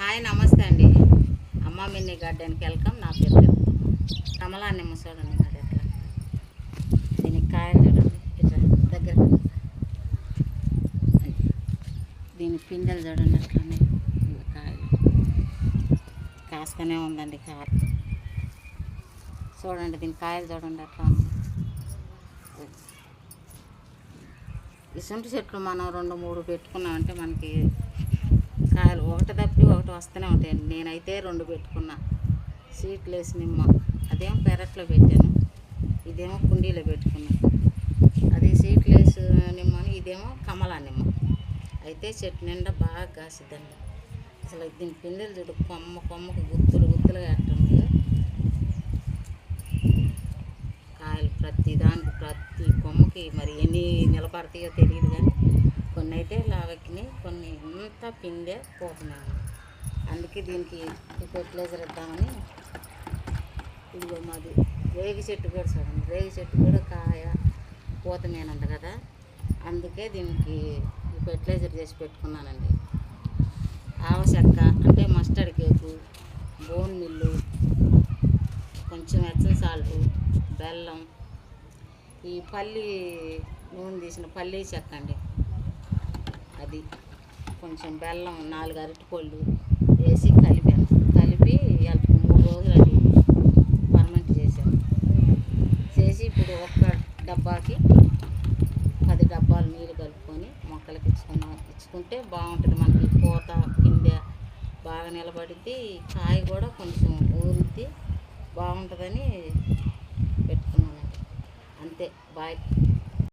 Hi నమస్తే అండి. అమ్మ మిన్నీ గార్డెన్కి వెల్కమ్. నా పేరు కమలా ముసోడండి చూడండి మరి ఎట్లా దీనికి కాయలు చూడండి. ఇట్లా దగ్గర దీని పిందెలు చూడండి అట్లనే. కాయలు. కాస్తనే ఉందండి కాయ చూడండి దీని కాయలు చూడండి అట్లా ఉంది ఇసుంటి చెట్లు మనం రెండు మూడు పెట్టుకున్నామంటే మనకి కాయలు ఒకటి తప్పి ఒకటి వస్తూనే ఉంటాయండి. నేనైతే రెండు పెట్టుకున్నా. సీట్లు వేసి నిమ్మ అదేమో పెరట్లో పెట్టాను. ఇదేమో కుండీలో పెట్టుకున్నా. అది సీట్లు వేసి నిమ్మని ఇదేమో కమలా నిమ్మ అయితే చెట్టు నిండా బాగా కాసిద్దండి. అసలు దీని పిందెలు చూడు కొమ్మ కొమ్మకు గుత్తులు గుత్తులుగా ఎట్టుంది కాయలు ప్రతి దానికి ప్రతి కొమ్మకి మరి ఎన్ని నిలబడతాయో తెలియదు కానీ అయితే లావెక్కిని కొన్ని ఇంత పిండే పోతున్నాను. అందుకే దీనికి ఈ ఫెర్టిలైజర్ ఇద్దామని ఇదిగో మాది రేగి చెట్టు కూడా చూడండి. రేగి చెట్టు కూడా కాయ పూత మేనుంది కదా. అందుకే దీనికి ఈ ఫెర్టిలైజర్ చేసి పెట్టుకున్నానండి. ఆవశక్క అంటే మస్టర్డ్ కేకు బోన్ మిల్లు కొంచెం ఎచ్చల సాల్ట్ బెల్లం ఈ పల్లి నూనె తీసిన పల్లి చెక్క అండి. అది కొంచెం బెల్లం నాలుగు అరటిపళ్ళు వేసి కలిపాను. కలిపి మూడు రోజులు అది పర్మనెంట్ చేశాను. చేసి ఇప్పుడు ఒక్క డబ్బాకి పది డబ్బాలు నీళ్ళు కలుపుకొని మొక్కలకి ఇచ్చుకున్నాం ఇచ్చుకుంటే బాగుంటుంది. మనకి పూత పిందె బాగా నిలబడిద్ది. కాయ కూడా కొంచెం ఊరిద్ది. బాగుంటుందని పెట్టుకున్నాను అంతే. బాయ్.